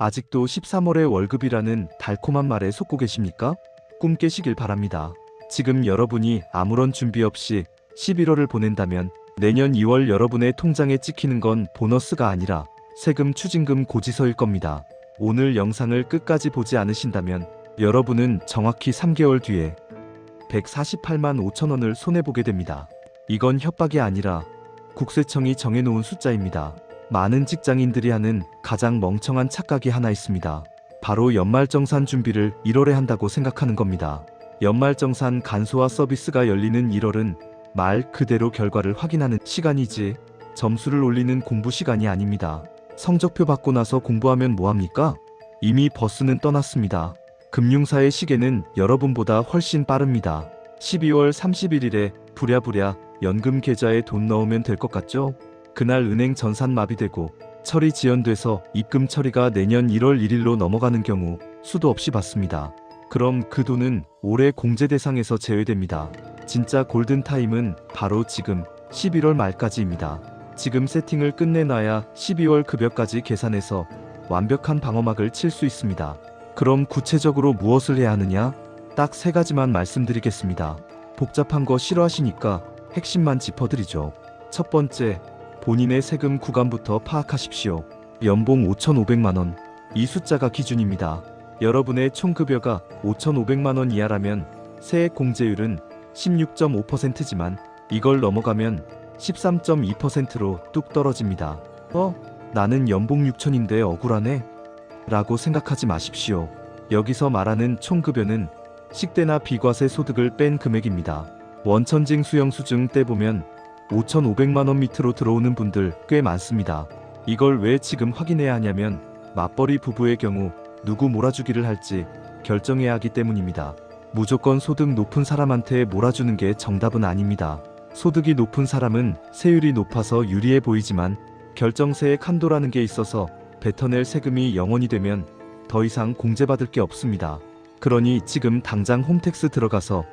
아직도 13월의 월급이라는 달콤한 말에 속고 계십니까? 꿈 깨시길 바랍니다. 지금 여러분이 아무런 준비 없이 11월을 보낸다면 내년 2월 여러분의 통장에 찍히는 건 보너스가 아니라 세금 추징금 고지서일 겁니다. 오늘 영상을 끝까지 보지 않으신다면 여러분은 정확히 3개월 뒤에 148만 5천 원을 손해보게 됩니다. 이건 협박이 아니라 국세청이 정해놓은 숫자입니다. 많은 직장인들이 하는 가장 멍청한 착각이 하나 있습니다. 바로 연말정산 준비를 1월에 한다고 생각하는 겁니다. 연말정산 간소화 서비스가 열리는 1월은 말 그대로 결과를 확인하는 시간이지 점수를 올리는 공부 시간이 아닙니다. 성적표 받고 나서 공부하면 뭐합니까? 이미 버스는 떠났습니다. 금융사의 시계는 여러분보다 훨씬 빠릅니다. 12월 31일에 부랴부랴 연금 계좌에 돈 넣으면 될 것 같죠? 그날 은행 전산 마비되고 처리 지연돼서 입금 처리가 내년 1월 1일로 넘어가는 경우 수도 없이 받습니다. 그럼 그 돈은 올해 공제 대상에서 제외됩니다. 진짜 골든타임은 바로 지금 11월 말까지입니다. 지금 세팅을 끝내놔야 12월 급여까지 계산해서 완벽한 방어막을 칠 수 있습니다. 그럼 구체적으로 무엇을 해야 하느냐? 딱 세 가지만 말씀드리겠습니다. 복잡한 거 싫어하시니까 핵심만 짚어드리죠. 첫 번째, 본인의 세금 구간부터 파악하십시오. 연봉 5,500만 원. 이 숫자가 기준입니다. 여러분의 총급여가 5,500만 원 이하라면 세액 공제율은 16.5%지만 이걸 넘어가면 13.2%로 뚝 떨어집니다. 어? 나는 연봉 6천인데 억울하네? 라고 생각하지 마십시오. 여기서 말하는 총급여는 식대나 비과세 소득을 뺀 금액입니다. 원천징 수영수증 떼보면 5,500만원 밑으로 들어오는 분들 꽤 많습니다. 이걸 왜 지금 확인해야 하냐면 맞벌이 부부의 경우 누구 몰아주기를 할지 결정해야 하기 때문입니다. 무조건 소득 높은 사람한테 몰아주는 게 정답은 아닙니다. 소득이 높은 사람은 세율이 높아서 유리해 보이지만 결정세의 한도라는 게 있어서 뱉어낼 세금이 0원이 되면 더 이상 공제받을 게 없습니다. 그러니 지금 당장 홈택스 들어가서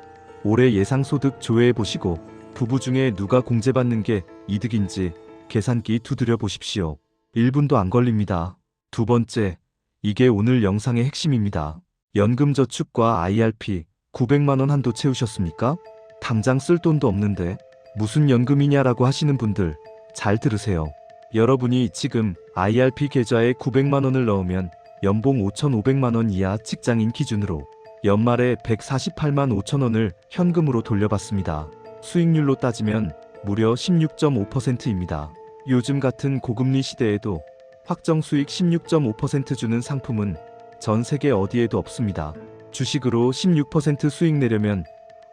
올해 예상소득 조회해 보시고 부부 중에 누가 공제받는 게 이득인지 계산기 두드려 보십시오. 1분도 안 걸립니다. 두 번째, 이게 오늘 영상의 핵심입니다. 연금저축과 IRP 900만원 한도 채우셨습니까? 당장 쓸 돈도 없는데 무슨 연금이냐라고 하시는 분들 잘 들으세요. 여러분이 지금 IRP 계좌에 900만원을 넣으면 연봉 5,500만원 이하 직장인 기준으로 연말에 148만 5천원을 현금으로 돌려받습니다. 수익률로 따지면 무려 16.5%입니다. 요즘 같은 고금리 시대에도 확정 수익 16.5% 주는 상품은 전 세계 어디에도 없습니다. 주식으로 16% 수익 내려면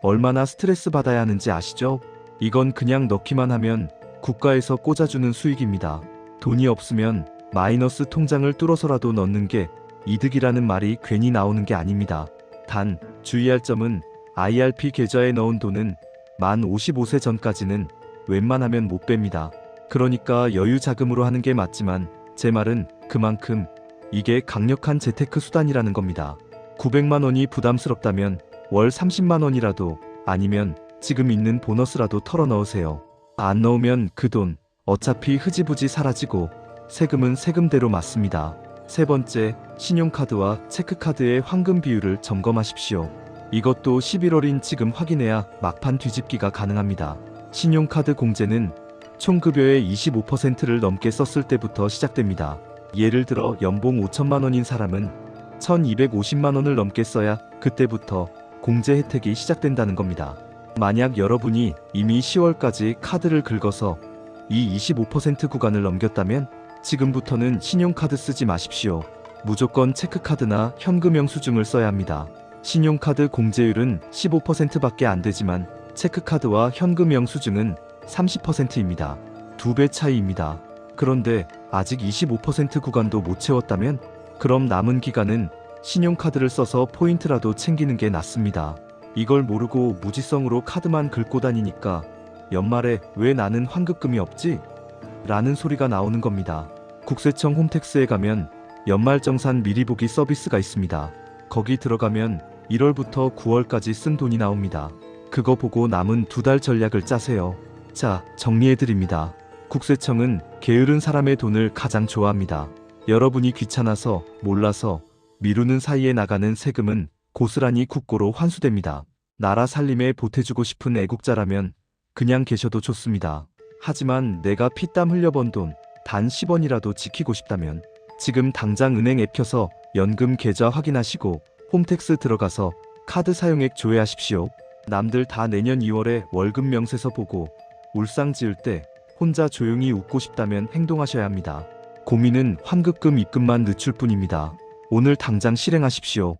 얼마나 스트레스 받아야 하는지 아시죠? 이건 그냥 넣기만 하면 국가에서 꽂아주는 수익입니다. 돈이 없으면 마이너스 통장을 뚫어서라도 넣는 게 이득이라는 말이 괜히 나오는 게 아닙니다. 단, 주의할 점은 IRP 계좌에 넣은 돈은 만 55세 전까지는 웬만하면 못 뺍니다. 그러니까 여유 자금으로 하는 게 맞지만 제 말은 그만큼 이게 강력한 재테크 수단이라는 겁니다. 900만 원이 부담스럽다면 월 30만 원이라도 아니면 지금 있는 보너스라도 털어 넣으세요. 안 넣으면 그 돈 어차피 흐지부지 사라지고 세금은 세금대로 맞습니다. 세 번째, 신용카드와 체크카드의 황금 비율을 점검하십시오. 이것도 11월인 지금 확인해야 막판 뒤집기가 가능합니다. 신용카드 공제는 총 급여의 25%를 넘게 썼을 때부터 시작됩니다. 예를 들어 연봉 5천만 원인 사람은 1250만 원을 넘게 써야 그때부터 공제 혜택이 시작된다는 겁니다. 만약 여러분이 이미 10월까지 카드를 긁어서 이 25% 구간을 넘겼다면 지금부터는 신용카드 쓰지 마십시오. 무조건 체크카드나 현금 영 수증을 써야 합니다. 신용카드 공제율은 15%밖에 안 되지만 체크카드와 현금 영수증은 30%입니다. 두 배 차이입니다. 그런데 아직 25% 구간도 못 채웠다면 그럼 남은 기간은 신용카드를 써서 포인트라도 챙기는 게 낫습니다. 이걸 모르고 무지성으로 카드만 긁고 다니니까 연말에 왜 나는 환급금이 없지? 라는 소리가 나오는 겁니다. 국세청 홈택스에 가면 연말정산 미리 보기 서비스가 있습니다. 거기 들어가면 1월부터 9월까지 쓴 돈이 나옵니다. 그거 보고 남은 두 달 전략을 짜세요. 자, 정리해드립니다. 국세청은 게으른 사람의 돈을 가장 좋아합니다. 여러분이 귀찮아서 몰라서 미루는 사이에 나가는 세금은 고스란히 국고로 환수됩니다. 나라 살림에 보태주고 싶은 애국자라면 그냥 계셔도 좋습니다. 하지만 내가 피땀 흘려 번 돈 단 10원이라도 지키고 싶다면 지금 당장 은행 앱 켜서 연금 계좌 확인하시고 홈택스 들어가서 카드 사용액 조회하십시오. 남들 다 내년 2월에 월급 명세서 보고 울상 지을 때 혼자 조용히 웃고 싶다면 행동하셔야 합니다. 고민은 환급금 입금만 늦출 뿐입니다. 오늘 당장 실행하십시오.